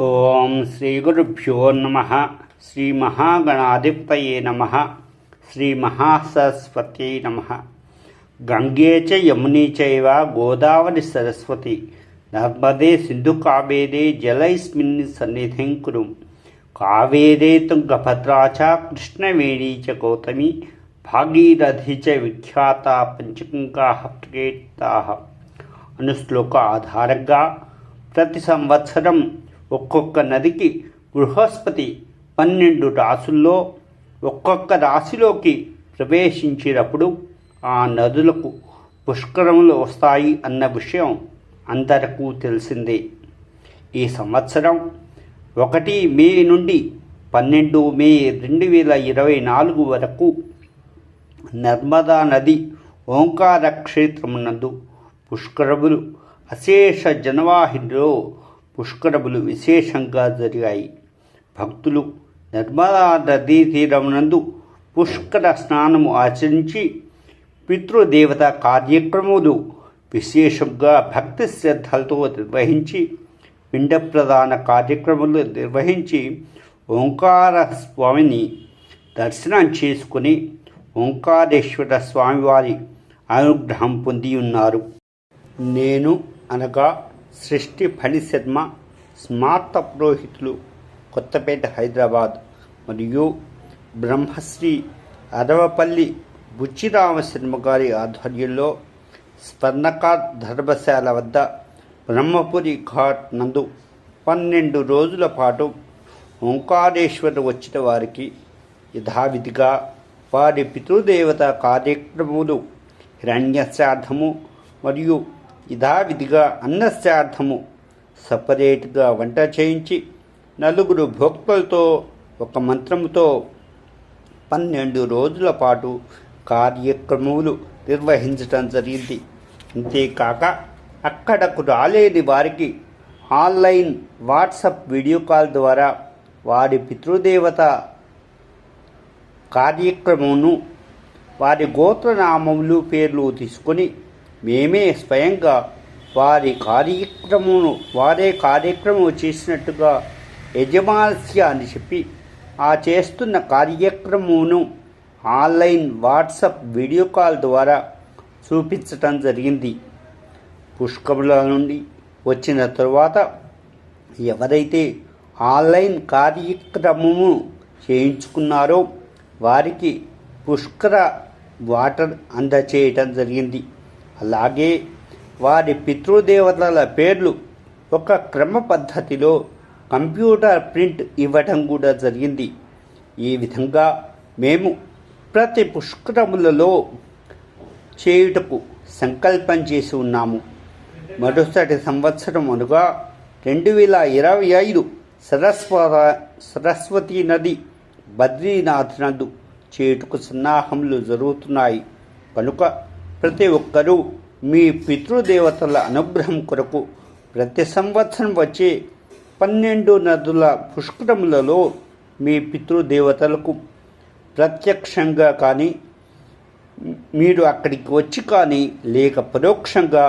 ఓం శ్రీ గురుభ్యో నమ. శ్రీ మహాగణాధిపతయే నమ. శ్రీ మహాసరస్వత్యై నమ. గంగే చ యముని చైవ గోదావరి సరస్వతి. నర్మదే సింధు కావేదే జలైస్మిన్ సన్నిధిం కురు. కావేదే తుంగభద్రా చ కృష్ణవేణీ చ గౌతమి. భాగీరథి చ విఖ్యాత పంచకంగా ప్రకీర్తా అనుశ్లోక ఆధారంగా ప్రతి సంవత్సరం ఒక్కొక్క నదికి బృహస్పతి పన్నెండు రాసుల్లో ఒక్కొక్క రాశిలోకి ప్రవేశించినప్పుడు ఆ నదులకు పుష్కరములు వస్తాయి అన్న విషయం అందరికీ తెలిసిందే. ఈ సంవత్సరం ఒకటి మే నుండి పన్నెండు మే రెండు వేల ఇరవై నాలుగు వరకు నర్మదా నది ఓంకార క్షేత్రమునందు పుష్కరములు అశేష జనవాహినిలో పుష్కరములు విశేషంగా జరిగాయి. భక్తులు నర్మదా నదీ తీరమునందు పుష్కర స్నానము ఆచరించి పితృదేవత కార్యక్రమములు విశేషంగా భక్తి శ్రద్ధలతో నిర్వహించి పిండ ప్రధాన కార్యక్రమాలు నిర్వహించి ఓంకార స్వామిని దర్శనం చేసుకుని ఓంకారేశ్వర స్వామివారి అనుగ్రహం పొంది ఉన్నారు నేను అనగా సృష్టి ఫణిశర్మ స్మార్త పురోహితులు కొత్తపేట హైదరాబాద్ మరియు బ్రహ్మశ్రీ అరవపల్లి బుచ్చిరామశర్మ గారి ఆధ్వర్యంలో స్వర్ణకార్ ధర్మశాల వద్ద బ్రహ్మపురి ఘాట్ నందు పన్నెండు రోజుల పాటు ఓంకారేశ్వరు వచ్చిన వారికి యథావిధిగా వారి పితృదేవత కార్యక్రమములు హిరణ్యశ్రాద్ధము మరియు యథావిధిగా అన్నశ్రాద్ధము సపరేట్గా వంట చేయించి నలుగురు భోక్తలతో ఒక మంత్రముతో పన్నెండు రోజుల పాటు కార్యక్రమములు నిర్వహించటం జరిగింది. అంతేకాక అక్కడకు రాలేని వారికి ఆన్లైన్ వాట్సప్ వీడియో కాల్ ద్వారా వారి పితృదేవత కార్యక్రమమును వారి గోత్రనామములు పేర్లు తీసుకొని మేమే స్వయంగా వారి కార్యక్రమమును వారే కార్యక్రమం చేసినట్టుగా యజమాస్య అని చెప్పి ఆ చేస్తున్న కార్యక్రమమును ఆన్లైన్ వాట్సప్ వీడియో కాల్ ద్వారా చూపించటం జరిగింది. పుష్కముల నుండి వచ్చిన తరువాత ఎవరైతే ఆన్లైన్ కార్యక్రమము చేయించుకున్నారో వారికి పుష్కర వాటర్ అందచేయటం జరిగింది. అలాగే వారి పితృదేవతల పేర్లు ఒక క్రమ పద్ధతిలో కంప్యూటర్ ప్రింట్ ఇవ్వటం కూడా జరిగింది. ఈ విధంగా మేము ప్రతి పుష్కరములలో చేయుటకు సంకల్పం చేసి ఉన్నాము. మరుసటి సంవత్సరం అనగా రెండు వేల ఇరవై ఐదు సరస్వత సరస్వతి నది బద్రీనాథ్ నందు చేయుటకు సన్నాహములు జరుగుతున్నాయి. కనుక ప్రతి ఒక్కరూ మీ పితృదేవతల అనుగ్రహం కొరకు ప్రతి సంవత్సరం వచ్చే పన్నెండు నదుల పుష్కరములలో మీ పితృదేవతలకు ప్రత్యక్షంగా కానీ మీరు అక్కడికి వచ్చి కానీ లేక పరోక్షంగా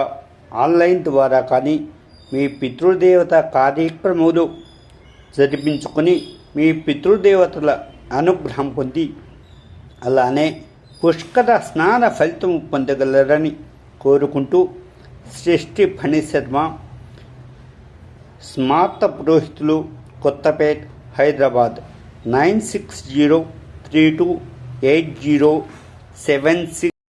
ఆన్లైన్ ద్వారా కానీ మీ పితృదేవత కార్యక్రమాలు జరిపించుకొని మీ పితృదేవతల అనుగ్రహం పొంది అలానే పుష్కర స్నాన ఫలితం పొందగలరని కోరుకుంటూ సృష్టి ఫణిశర్మ స్మార్త పురోహితులు Kothapet Hyderabad. Nine six zero three two eight zero seven six